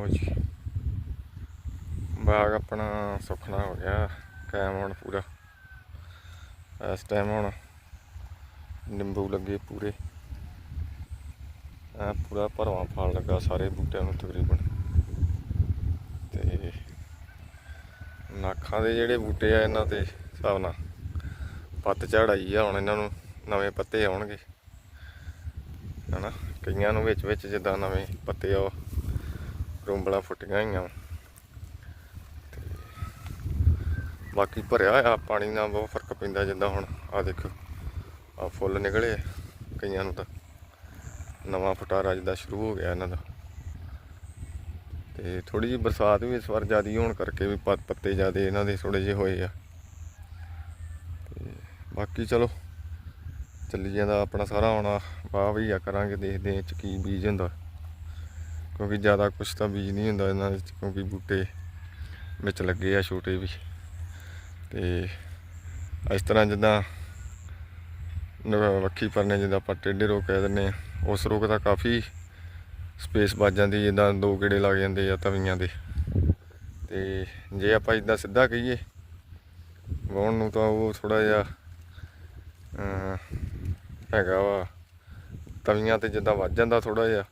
ਲਓ ਜੀ ਬਾਗ ਆਪਣਾ ਸੁਖਣਾ ਹੋ ਗਿਆ ਕਾਇਮ ਹੁਣ ਪੂਰਾ। ਇਸ ਟਾਈਮ ਹੁਣ ਨਿੰਬੂ ਲੱਗੇ ਪੂਰੇ। ਆ ਪੂਰਾ ਭਰਵਾਂ ਫਲ ਲੱਗਾ ਸਾਰੇ ਬੂਟਿਆਂ ਨੂੰ ਤਕਰੀਬਨ। ਤੇ ਨਾਖਾਂ ਦੇ ਜਿਹੜੇ ਬੂਟੇ ਆ ਇਹਨਾਂ ਦੇ ਹਿਸਾਬ ਨਾਲ ਪੱਤ ਝੜਾਈ ਆ, ਹੁਣ ਇਹਨਾਂ ਨੂੰ ਨਵੇਂ ਪੱਤੇ ਆਉਣਗੇ। ਹਨਾ? ਕਈਆਂ ਨੂੰ ਵਿੱਚ ਵਿੱਚ ਜਿੱਦਾਂ ਨਵੇਂ ਪੱਤੇ ਆ ਰੁੰਬਲਾ ਫੁੱਟੀਆਂ ਹੋਈਆਂ। ਵਾਂ। ਤੇ ਬਾਕੀ ਭਰਿਆ ਆ ਪਾਣੀ ਨਾਲ ਬਹੁਤ ਫ਼ਰਕ ਪੈਂਦਾ ਜਿੱਦਾਂ ਹੁਣ ਆ ਦੇਖੋ ਆ ਫੁੱਲ ਨਿਕਲੇ ਕਈਆਂ ਨੂੰ ਤਾਂ ਨਵਾਂ ਫਟਾਰਾ ਜਿੱਦਾਂ ਸ਼ੁਰੂ ਹੋ ਗਿਆ ਇਹਨਾਂ ਦਾ। ਤੇ ਥੋੜੀ ਜਿਹੀ ਬਰਸਾਤ ਵੀ ਇਸ ਵਾਰ ਜ਼ਿਆਦੀ ਹੋਣ ਕਰਕੇ ਵੀ ਪੱਤ- ਪੱਤੇ ਜ਼ਿਆਦੇ ਇਹਨਾਂ ਦੇ ਥੋੜੇ ਜਿਹੇ ਹੋਏ ਆ। ਤੇ ਬਾਕੀ ਚਲੋ ਚੱਲੀ ਜਾਂਦਾ ਆਪਣਾ ਸਾਰਾ ਆਉਣਾ ਵਾਹ ਵੀ ਆ ਕਰਾਂਗੇ, ਦੇਖਦੇ ਹਾਂ ਚ ਕੀ ਬੀਜ ਹੁੰਦਾ। ਕਿਉਂਕਿ ਜ਼ਿਆਦਾ ਕੁਛ ਤਾਂ ਬੀਜ ਨਹੀਂ ਹੁੰਦਾ ਇਹਨਾਂ ਵਿੱਚ, ਕਿਉਂਕਿ ਬੂਟੇ ਵਿੱਚ ਲੱਗੇ ਆ ਛੋਟੇ ਵੀ। ਤੇ ਇਸ ਤਰ੍ਹਾਂ ਜਿੱਦਾਂ ਨ- ਵੱਖੀ ਪਰਨੇ ਜਿੱਦਾਂ ਆਪਾਂ ਟੇਢੇ ਰੋਗ ਕਹਿ ਦਿੰਦੇ ਆ, ਉਸ ਰੋਕ ਦਾ ਕਾਫੀ ਸਪੇਸ ਬਚ ਜਾਂਦੀ ਜਿੱਦਾਂ ਦੋ ਗੇੜੇ ਲੱਗ ਜਾਂਦੇ ਆ ਤਵੀਆਂ ਦੇ। ਤੇ ਜੇ ਆਪਾਂ ਇਦਾਂ ਸਿੱਧਾ ਕਹੀਏ ਵਾਉਣ ਨੂੰ ਤਾਂ ਉਹ ਥੋੜਾ ਜਿਹਾ ਹੈਗਾ ਵਾ, ਤਵੀਆਂ ਤੇ ਜਿੱਦਾਂ ਵੱਜ ਜਾਂਦਾ ਥੋੜਾ ਜਿਹਾ।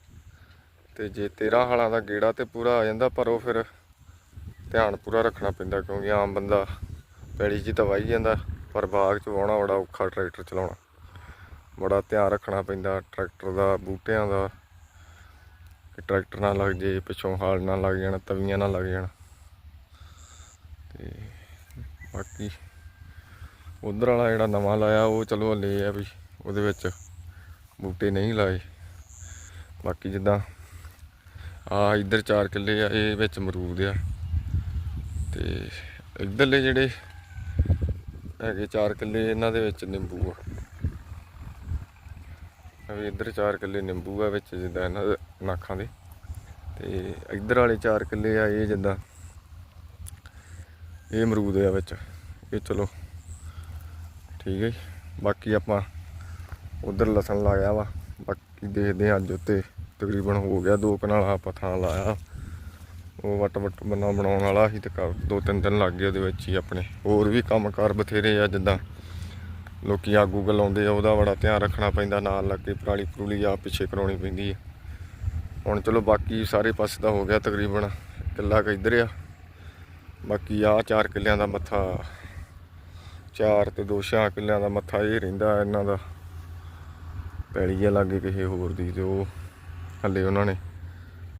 ਤੇ ਜੇ 13 ਹਾਲਾਂ ਦਾ ਗੇੜਾ ਤੇ ਪੂਰਾ ਆ ਜਾਂਦਾ, ਪਰ ਉਹ ਫਿਰ ਧਿਆਨ ਪੂਰਾ ਰੱਖਣਾ ਪੈਂਦਾ, ਕਿਉਂਕਿ ਆਮ ਬੰਦਾ ਪੈੜੀ 'ਚ ਤਾਂ ਵਾਹੀ ਜਾਂਦਾ, ਪਰ ਬਾਗ 'ਚ ਵਾਉਣਾ ਬੜਾ ਔਖਾ ਟਰੈਕਟਰ ਚਲਾਉਣਾ। ਬੜਾ ਧਿਆਨ ਰੱਖਣਾ ਪੈਂਦਾ ਟਰੈਕਟਰ ਦਾ, ਬੂਟਿਆਂ ਦਾ, ਕਿ ਟਰੈਕਟਰ ਨਾ ਲੱਗ ਜੇ ਪਿੱਛੋਂ ਹਾਲ ਨਾ ਲੱਗ ਜਾਣ, ਤਵੀਆਂ ਨਾ ਲੱਗ ਜਾਣ। ਤੇ ਬਾਕੀ ਉਧਰ ਵਾਲਾ ਜਿਹੜਾ ਨਵਾਂ ਲਾਇਆ, ਉਹ ਚਲੋ ਹਲੇ ਆ ਵੀ ਉਹਦੇ ਵਿੱਚ ਬੂਟੇ ਨਹੀਂ ਲਾਏ। ਬਾਕੀ ਜਿੱਦਾਂ ਆ ਇੱਧਰ ਚਾਰ ਕਿੱਲੇ ਆ, ਇਹ ਵਿੱਚ ਮਰੂਦ ਆ। ਤੇ ਇੱਧਰਲੇ ਜਿਹੜੇ ਹੈਗੇ ਚਾਰ ਕਿੱਲੇ, ਇਹਨਾਂ ਦੇ ਵਿੱਚ ਨਿੰਬੂ ਆ। ਵੀ ਇੱਧਰ ਚਾਰ ਕਿੱਲੇ ਨਿੰਬੂ ਆ, ਵਿੱਚ ਜਿੱਦਾਂ ਇਹਨਾਂ ਦੇ ਨਾਖਾਂ ਦੇ। ਤੇ ਇੱਧਰ ਵਾਲੇ ਚਾਰ ਕਿੱਲੇ ਆ, ਇਹ ਜਿੱਦਾਂ ਇਹ ਅਮਰੂਦ ਆ ਵਿੱਚ। ਇਹ ਚਲੋ ਠੀਕ ਹੈ ਜੀ। ਬਾਕੀ ਆਪਾਂ ਉਧਰ ਲਸਣ ਲਾਇਆ ਵਾ, ਬਾਕੀ ਦੇਖਦੇ ਹਾਂ ਅੱਜ ਉੱਤੇ ਤਕਰੀਬਨ ਹੋ ਗਿਆ ਦੋ ਕਨਾਲਾ ਆਪਾਂ ਥਾਂ ਲਾਇਆ। ਉਹ ਵਟ ਵਟ ਬਣਾ ਬਣਾਉਣ ਵਾਲਾ ਸੀ ਤੇ ਕਰ ਦੋ ਤਿੰਨ ਦਿਨ ਲੱਗ ਗਏ ਉਹਦੇ ਵਿੱਚ ਹੀ ਆਪਣੇ। ਹੋਰ ਵੀ ਕੰਮਕਾਰ ਬਥੇਰੇ ਆ ਜਿੱਦਾਂ ਲੋਕੀ ਆਗੂ ਗਲਾਉਂਦੇ ਆ, ਉਹਦਾ ਬੜਾ ਧਿਆਨ ਰੱਖਣਾ ਪੈਂਦਾ, ਨਾਲ ਲੱਗ ਕੇ ਪਰਾਲੀ ਪਰੂਲੀ ਆ ਪਿੱਛੇ ਕਰਾਉਣੀ ਪੈਂਦੀ ਹੈ ਹੁਣ ਚਲੋ ਬਾਕੀ ਸਾਰੇ ਪਾਸੇ ਦਾ ਹੋ ਗਿਆ ਤਕਰੀਬਨ ਕਿੱਲਾ ਕੁ ਇੱਧਰ ਆ। ਬਾਕੀ ਆ ਚਾਰ ਕਿੱਲਿਆਂ ਦਾ ਮੱਥਾ, ਚਾਰ ਤੇ ਦੋ ਛਾਂ ਕਿੱਲਿਆਂ ਦਾ ਮੱਥਾ ਇਹ ਰਹਿੰਦਾ ਇਹਨਾਂ ਦਾ। ਪੈਲੀ ਆ ਲਾਗੇ ਕਿਸੇ ਹੋਰ ਦੀ ਤੇ ਉਹ ਹੱਲੇ ਉਹਨਾਂ ਨੇ।